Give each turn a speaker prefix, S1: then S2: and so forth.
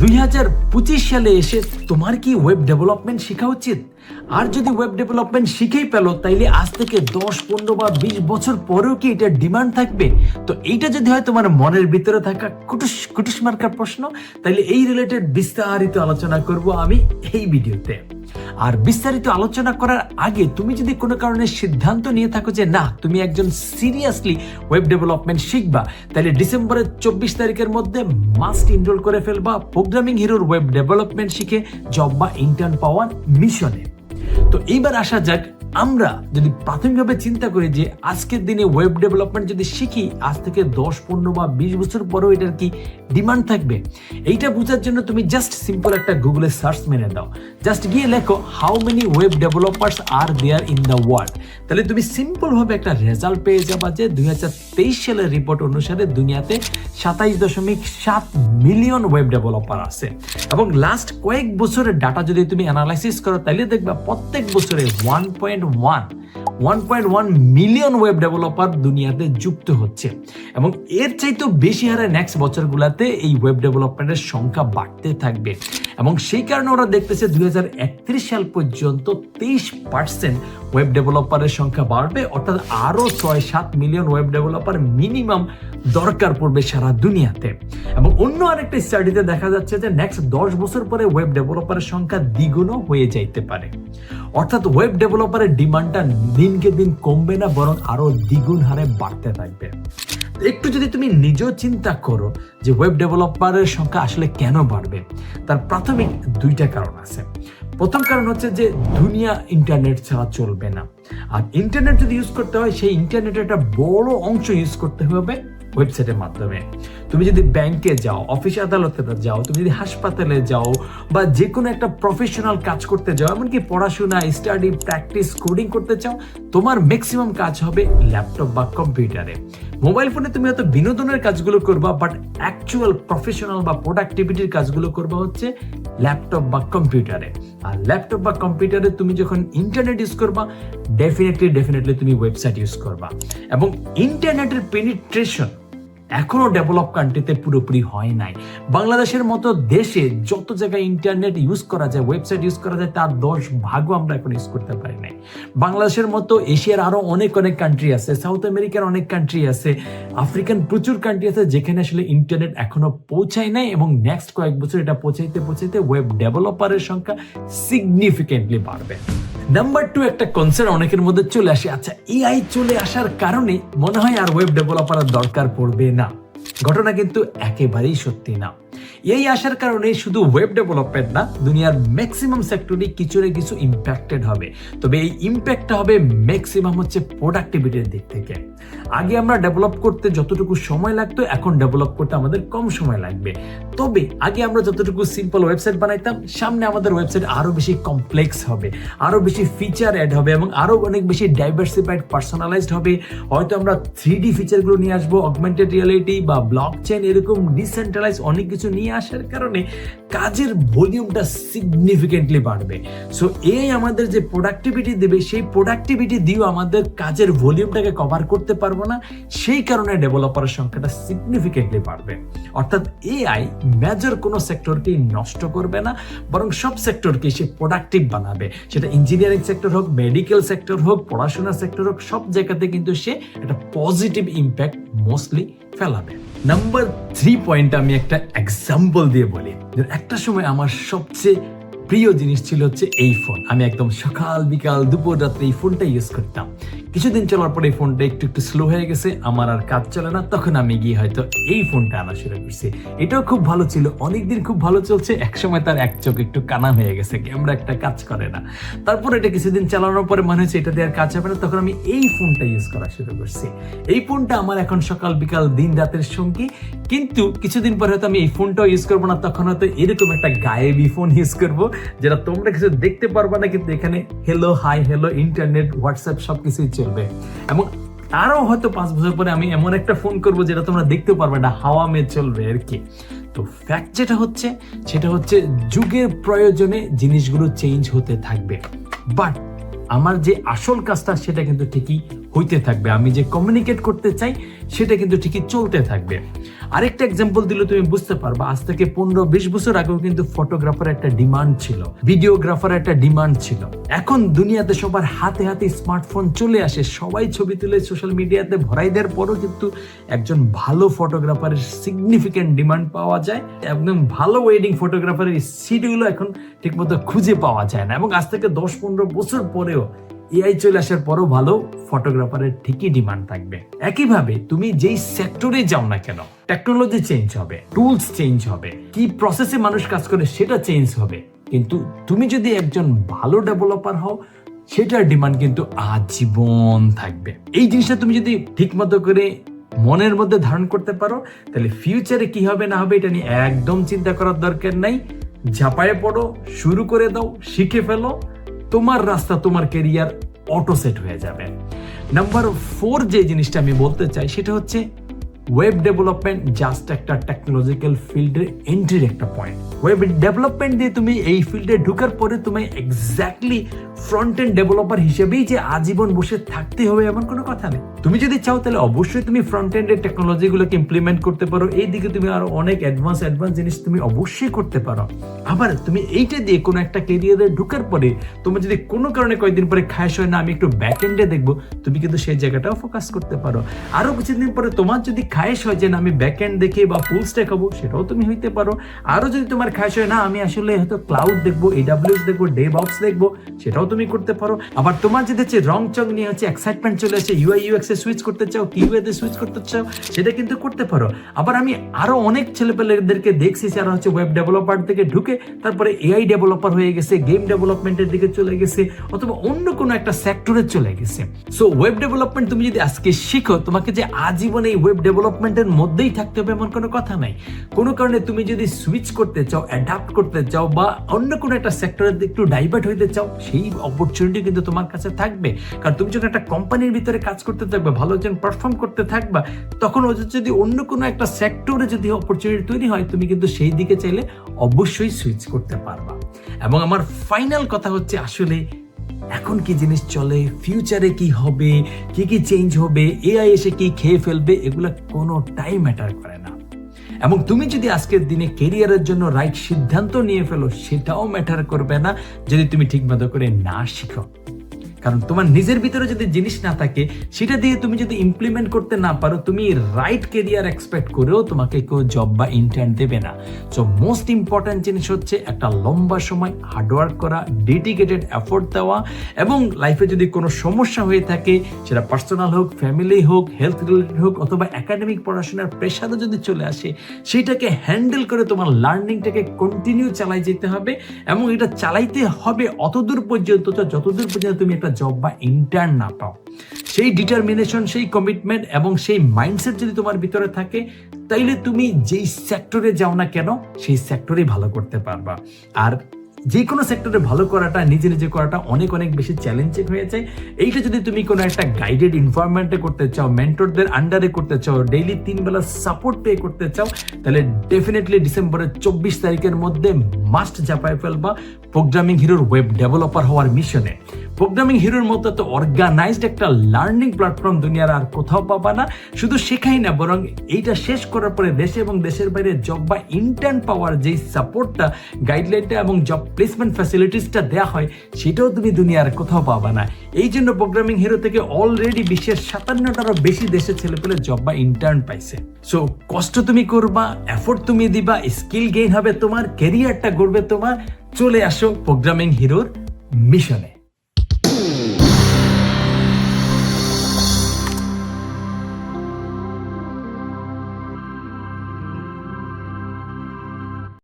S1: দুই হাজার পঁচিশ সালে এসে তোমার কি ওয়েব ডেভেলপমেন্ট শেখা উচিত? আর যদি ওয়েব ডেভেলপমেন্ট শিখেই পেল তাইলে আজ থেকে দশ, পনেরো বা বিশ বছর পরেও কি এটার ডিমান্ড থাকবে? তো এইটা যদি হয় তোমার মনের ভিতরে থাকা কুটুস কুটুস মার্কার প্রশ্ন, তাইলে এই রিলেটেড বিস্তারিত আলোচনা করব আমি এই ভিডিওতে। আর বিস্তারিত আলোচনা করার আগে তুমি যদি কোনো কারণে সিদ্ধান্ত নিয়ে থাকো যে না, তুমি একজন সিরিয়াসলি ওয়েব ডেভেলপমেন্ট শিখবা, তাহলে ডিসেম্বরের চব্বিশ তারিখের মধ্যে মাস্ট ইনরোল করে ফেলবা প্রোগ্রামিং হিরোর ওয়েব ডেভেলপমেন্ট শিখে জব বা ইন্টার্ন পাওয়ার মিশনে তো এইবার আসা যাক আমরা যদি প্রাথমিকভাবে চিন্তা করি যে আজকের দিনে ওয়েব ডেভেলপমেন্ট যদি শিখি, আজ থেকে দশ, পনেরো বা বিশ বছর পরেও এটার কি ডিমান্ড থাকবে? এইটা বোঝার জন্য তুমি জাস্ট সিম্পল একটা গুগলে সার্চ মেরে দাও জাস্ট গিয়ে লেখো how many web developers R there in the world তাহলে তুমি সিম্পল ভাবে একটা রেজাল্ট পেয়ে যাবা যে দুই হাজার তেইশ সালের রিপোর্ট অনুসারে দুনিয়াতে সাতাইশ দশমিক সাত মিলিয়ন ওয়েব ডেভেলপার আছে। এবং লাস্ট কয়েক বছরের ডাটা যদি তুমি অ্যানালাইসিস করো, তাহলে দেখবা প্রত্যেক বছরে one point one one point one million web developer দুনিয়াতে যুক্ত হচ্ছে। এবং এর চাইতেও বেশি হারে নেক্সট বছরগুলোতে এই ওয়েব ডেভেলপমেন্টের সংখ্যা বাড়তে থাকবে। এবং সেই কারণে ওরা দেখতেছে দুই হাজার একত্রিশ সাল পর্যন্ত তেইশ পার্সেন্ট ওয়েব ডেভেলপারের সংখ্যা বাড়বে। অর্থাৎ আরও ছয় সাত মিলিয়ন ওয়েব ডেভেলপার মিনিমাম দরকার পড়বে সারা দুনিয়াতে। এবং অন্য আরেকটা স্টাডিতে দেখা যাচ্ছে যে নেক্সট দশ বছর পরে ওয়েব ডেভেলপারের সংখ্যা দ্বিগুণও হয়ে যাইতে পারে। অর্থাৎ ওয়েব ডেভেলপারের ডিমান্ডটা দিনকে দিন কমবে না, বরং আরও দ্বিগুণ হারে বাড়তে থাকবে। একটু যদি তুমি নিজেও চিন্তা করো যে ওয়েব ডেভেলপারের সংখ্যা আসলে কেন বাড়বে, তার প্রাথমিক দুইটা কারণ আছে। প্রথম কারণ হচ্ছে যে দুনিয়া ইন্টারনেট ছাড়া চলবে না। আর ইন্টারনেট যদি ইউজ করতে হয়, সেই ইন্টারনেটের একটা বড় অংশ ইউজ করতে হবে ওয়েবসাইটের মাধ্যমে। তুমি যদি ব্যাংকে যাও অফিস আদালতে যাও, তুমি যদি হাসপাতালে যাও বা যে কোনো একটা প্রফেশনাল কাজ করতে যাও, এমনকি পড়াশোনা স্টাডি প্র্যাকটিস কোডিং করতে চাও, তোমার ম্যাক্সিমাম কাজ হবে ল্যাপটপ বা কম্পিউটারে মোবাইল ফোনে তুমি হয়তো বিনোদনের কাজগুলো করবা বাট অ্যাকচুয়াল প্রফেশনাল বা প্রোডাক্টিভিটির কাজগুলো করবা হচ্ছে ল্যাপটপ বা কম্পিউটারে আর ল্যাপটপ বা কম্পিউটারে তুমি যখন ইন্টারনেট ইউজ করবা ডেফিনেটলি ডেফিনেটলি তুমি ওয়েবসাইট ইউজ করবা। এবং ইন্টারনেটের পেনিট্রেশন এখনও ডেভেলপ কান্ট্রিতে পুরোপুরি হয় নাই। বাংলাদেশের মতো দেশে যত জায়গায় ইন্টারনেট ইউজ করা যায় ওয়েবসাইট ইউজ করা যায়, তার দশ ভাগও আমরা এখন ইউজ করতে পারি নাই। বাংলাদেশের মতো এশিয়ার আরও অনেক অনেক কান্ট্রি আছে সাউথ আমেরিকার অনেক কান্ট্রি আছে আফ্রিকান প্রচুর কান্ট্রি আছে, যেখানে আসলে ইন্টারনেট এখনও পৌঁছায় নাই এবং নেক্সট কয়েক বছর এটা পৌঁছাইতে পৌঁছাইতে ওয়েব ডেভেলপারের সংখ্যা সিগনিফিকেন্টলি বাড়বে। নাম্বার টু একটা কনসার্ন অনেকের মধ্যে চলে আসে। আচ্ছা এআই চলে আসার কারণে মনে হয় আর ওয়েব ডেভেলপার দরকার পড়বে না। ঘটনা কিন্তু একেবারেই সত্যি না। এই আসার কারণে শুধু ওয়েব ডেভেলপমেন্ট না, দুনিয়ার ম্যাক্সিমাম সেক্টরে কিছু না কিছু ইম্প্যাক্টেড হবে। তবে এই ইম্প্যাক্টটা হবে ম্যাক্সিমাম হচ্ছে প্রোডাক্টিভিটির দিক থেকে। আগে আমরা ডেভেলপ করতে যতটুকু সময় লাগতো, এখন ডেভেলপ করতে আমাদের কম সময় লাগবে। তবে আগে আমরা যতটুকু সিম্পল ওয়েবসাইট বানাইতাম, সামনে আমাদের ওয়েবসাইট আরও বেশি কমপ্লেক্স হবে, আরও বেশি ফিচার অ্যাড হবে এবং আরও অনেক বেশি ডাইভার্সিফাইড পার্সোনালাইজড হবে। হয়তো আমরা থ্রি ডি ফিচারগুলো নিয়ে আসব অগমেন্টেড রিয়ালিটি বা ব্লক চেন এরকম ডিসেন্ট্রালাইজ অনেক কিছু নিয়ে আসার কারণে কাজের ভলিউমটা সিগনিফিকেন্টলি বাড়বে। সো এই আমাদের যে প্রোডাক্টিভিটি দেবে, সেই প্রোডাক্টিভিটি দিয়েও আমাদের কাজের ভলিউমটাকে কভার করতে পারব না। সেই কারণে ডেভেলপারের সংখ্যাটা সিগনিফিকেন্টলি বাড়বে। অর্থাৎ এআই মেজর কোনো সেক্টরকে নষ্ট করবে না, বরং সব সেক্টরকে সে প্রোডাক্টিভ বানাবে। সেটা ইঞ্জিনিয়ারিং সেক্টর হোক মেডিকেল সেক্টর হোক পড়াশোনা সেক্টর হোক, সব জায়গাতে কিন্তু সে একটা পজিটিভ ইম্প্যাক্ট মোস্টলি ফেলাবে। নাম্বার থ্রি পয়েন্ট আমি একটা এক্সাম্পল দিয়ে বলি। একটা সময় আমার সবচেয়ে প্রিয় জিনিস ছিল হচ্ছে এই ফোন আমি একদম সকাল, বিকাল, দুপুর, রাত্রে এই ফোনটা ইউজ করতাম। কিছুদিন চলার পরে এই ফোনটা একটু একটু স্লো হয়ে গেছে, আমার আর কাজ চলে না, তখন আমি গিয়ে হয়তো এই ফোনটা আনা শুরু করছি। এটাও খুব ভালো ছিল, অনেকদিন খুব ভালো চলছে, একসময় তার এক চোখ একটু কানা হয়ে গেছে ক্যামেরা একটা কাজ করে না। তারপর এটা কিছুদিন চালানোর পরে মনে হচ্ছে এটা দিয়ে আর কাজ হবে না, তখন আমি এই ফোনটা ইউজ করা শুরু করছি। এই ফোনটা আমার এখন সকাল, বিকাল দিন রাতের সঙ্গী কিন্তু কিছুদিন পরে হয়তো আমি এই ফোনটাও ইউজ করব না, তখন হয়তো এরকম একটা গায়েবি ফোন ইউজ করব, যেটা তোমরা কিছু দেখতে পারবা না, কিন্তু এখানে hello hi hello internet WhatsApp সবকিছুই চলবে। এবং আরও হয়তো পাঁচ বছর পরে আমি এমন একটা ফোন করব, যেটা তোমরা দেখতে পারবে না হাওয়া মেয়ে চলবে আর কি। তো ফ্যাক্ট যেটা হচ্ছে, সেটা হচ্ছে যুগের প্রয়োজনে জিনিসগুলো চেঞ্জ হতে থাকবে। বাট আমার যে আসল কাজটা, সেটা কিন্তু ঠিকই হইতে থাকবে। আমি যে কমিউনিকেট করতে চাই, সেটা কিন্তু ঠিকই চলতে থাকবে। আরেকটা এক্সাম্পল দিলে তুমি বুঝতে পারবা, আজ থেকে পনেরো বিশ বছর আগেও কিন্তু ফটোগ্রাফার একটা ডিমান্ড ছিল ভিডিওগ্রাফার একটা ডিমান্ড ছিল। এখন দুনিয়াতে সবার হাতে হাতে স্মার্টফোন চলে আসে, সবাই ছবি তুলে সোশ্যাল মিডিয়াতে ভরাই দেওয়ার পরও কিন্তু একজন ভালো ফটোগ্রাফারের সিগনিফিক্যান্ট ডিমান্ড পাওয়া যায়, একদম ভালো ওয়েডিং ফটোগ্রাফারের সিটগুলো এখন ঠিকমতো খুঁজে পাওয়া যায় না। এবং আজ থেকে দশ পনেরো বছর পরেও এআই চলে আসার পরও ভালো ফটোগ্রাফারের ঠিকই ডিমান্ড থাকবে। একইভাবে তুমি যেই সেক্টরে যাও না কেন টেকনোলজি চেঞ্জ হবে টুলস চেঞ্জ হবে, কি প্রসেসে মানুষ কাজ করে সেটা চেঞ্জ হবে। কিন্তু তুমি যদি একজন ভালো ডেভেলপার হও, সেটার ডিমান্ড কিন্তু আজীবন থাকবে। এই জিনিসটা তুমি যদি ঠিক মতো করে মনের মধ্যে ধারণ করতে পারো, তাহলে ফিউচারে কি হবে না হবে এটা নিয়ে একদম চিন্তা করার দরকার নাই। ঝাঁপায়ে পড়ো, শুরু করে দাও, শিখে ফেলো তোমার রাস্তা তোমার কেরিয়ার অটো সেট হয়ে যাবে। নাম্বার ফোর যে জিনিসটা আমি বলতে চাই, সেটা হচ্ছে ওয়েব ডেভেলপমেন্ট জাস্ট একটা টেকনোলজিক্যাল ফিল্ডের এন্ট্রির একটা পয়েন্ট ওয়েব ডেভেলপমেন্ট দিয়ে তুমি এই ফিল্ডে ঢুকার পরে তুমি এক্স্যাক্টলি ফ্রন্ট এন্ড ডেভেলপার হিসেবেই যে আজীবন বসে থাকতে হবে এমন কোনো কথা নেই। তুমি যদি চাও তাহলে অবশ্যই তুমি ফ্রন্ট এন্ডের টেকনোলজিগুলোকে ইমপ্লিমেন্ট করতে পারো। এই দিকে তুমি আরও অনেক অ্যাডভান্স অ্যাডভান্স জিনিস তুমি অবশ্যই করতে পারো। আবার তুমি এইটা দিয়ে কোনো একটা কেরিয়ারে ঢুকার পরে তোমার যদি কোনো কারণে কয়েকদিন পরে খায়স হয় না, আমি একটু ব্যাক এন্ডে দেখব, তুমি কিন্তু সেই জায়গাটাও ফোকাস করতে পারো। আরও কিছুদিন পরে তোমার যদি খায়েশ হয় যে না, আমি ব্যাক এন্ড দেখে বা ফুল স্ট্যাক হব, সেটাও তুমি হইতে পারো। আরও যদি তোমার খায়েশ হয় না, আমি আসলে হয়তো ক্লাউড দেখব এডাব্লিউএস দেখব ডে বক্স দেখব, সেটাও তুমি করতে পারো। আবার তোমার যদি হচ্ছে রং চং নিয়ে হচ্ছে এক্সাইটমেন্ট চলে আসে ইউআই ইউএক্স এ সুইচ করতে চাও কিউএ তে সুইচ করতে চাও, সেটা কিন্তু করতে পারো। আবার আমি আরও অনেক ছেলেপেলেদেরকে দেখছি যারা হচ্ছে ওয়েব ডেভেলপার থেকে ঢুকে, তারপরে এআই ডেভেলপার হয়ে গেছে গেম ডেভেলপমেন্টের দিকে চলে গেছে, অথবা অন্য কোনো একটা সেক্টরে চলে গেছে। সো ওয়েব ডেভেলপমেন্ট তুমি যদি আজকে শিখো, তোমাকে যে আজীবন এই ওয়েব ডেভেলপমেন্টের মধ্যেই থাকতে হবে এমন কোনো কথা নাই। কোনো কারণে তুমি যদি সুইচ করতে চাও অ্যাডাপ্ট করতে চাও, বা অন্য কোনো একটা সেক্টরে একটু ডাইভার্ট হইতে চাও, সেই অপরচুনিটি কিন্তু তোমার কাছে থাকবে। কারণ তুমি যখন একটা কোম্পানির ভিতরে কাজ করতে থাকবে, ভালো একজন পারফর্ম করতে থাকবা, তখন ওদের যদি অন্য কোনো একটা সেক্টরে যদি অপরচুনিটি তৈরি হয়, তুমি কিন্তু সেই দিকে চাইলে অবশ্যই সুইচ করতে পারবা। এবং আমার ফাইনাল কথা হচ্ছে আসলে, এখন কি জিনিস চলে ফিউচারে কি হবে, কি কি চেঞ্জ হবে এআই এসে কি খেয়ে ফেলবে, এগুলো কোনোটাই ম্যাটার করে না। এবং তুমি যদি আজকের দিনে কেরিয়ারের জন্য রাইট সিদ্ধান্ত নিয়ে ফেলো, সেটাও ম্যাটার করবে না যদি তুমি ঠিকমতো করে না শিখো। কারণ তোমার নিজের ভিতরে যদি জিনিস না থাকে, সেটা দিয়ে তুমি যদি ইমপ্লিমেন্ট করতে না পারো, তুমি রাইট কেরিয়ার এক্সপেক্ট করেও তোমাকে কেউ জব বা ইন্টার্ন দেবে না। সো মোস্ট ইম্পর্ট্যান্ট জিনিস হচ্ছে একটা লম্বা সময় হার্ডওয়ার্ক করা ডেডিকেটেড এফোর্ট দেওয়া এবং লাইফে যদি কোনো সমস্যা হয়ে থাকে, সেটা পার্সোনাল হোক ফ্যামিলি হোক হেলথ রিলেটেড হোক অথবা একাডেমিক পড়াশোনার প্রেশারও যদি চলে আসে, সেইটাকে হ্যান্ডেল করে তোমার লার্নিংটাকে কন্টিনিউ চালাই যেতে হবে এবং এটা চালাইতে হবে অতদূর পর্যন্ত, যতদূর পর্যন্ত তুমি একটা জব বা ইন্টার্ন না পাও। সেই ডিটারমিনেশন সেই কমিটমেন্ট এবং সেই মাইন্ডসেট যদি তোমার ভিতরে থাকে, তাইলে তুমি যেই সেক্টরে যাও না কেন, সেই সেক্টরে ভালো করতে পারবা। আর যে কোনো সেক্টরে ভালো করাটা, নিজে নিজে করাটা অনেক অনেক বেশি চ্যালেঞ্জিং হয়ে যায়। এইটা যদি তুমি কোনো একটা গাইডেড ইনভারনমেন্টে করতে চাও মেন্টরদের আন্ডারে করতে চাও ডেইলি তিন বেলা সাপোর্ট পে করতে চাও, তাহলে ডেফিনেটলি ডিসেম্বরের চব্বিশ তারিখের মধ্যে মাস্ট চাপায় ফেলবা প্রোগ্রামিং হিরোর ওয়েব ডেভেলপার হওয়ার মিশনে প্রোগ্রামিং হিরোর মতো তো অর্গানাইজড একটা লার্নিং প্ল্যাটফর্ম দুনিয়ার আর কোথাও পাবা না। শুধু শেখাই না, বরং এইটা শেষ করার পরে দেশে এবং দেশের বাইরে জব বা ইন্টার্ন পাওয়ার যেই সাপোর্টটা গাইডলাইনটা এবং জব প্লেসমেন্ট ফ্যাসিলিটিসটা দেওয়া হয়, সেটাও তুমি দুনিয়ার কোথাও পাবা না। এই জন্য প্রোগ্রামিং হিরো থেকে অলরেডি বিশ্বের সাতান্নটারও বেশি দেশের ছেলেপেলে জব বা ইন্টার্ন পাইছে। সো কষ্ট তুমি করবা এফোর্ট তুমি দিবা স্কিল গেইন হবে, তোমার ক্যারিয়ারটা গড়বে, তোমার চলে আসো প্রোগ্রামিং হিরোর মিশনে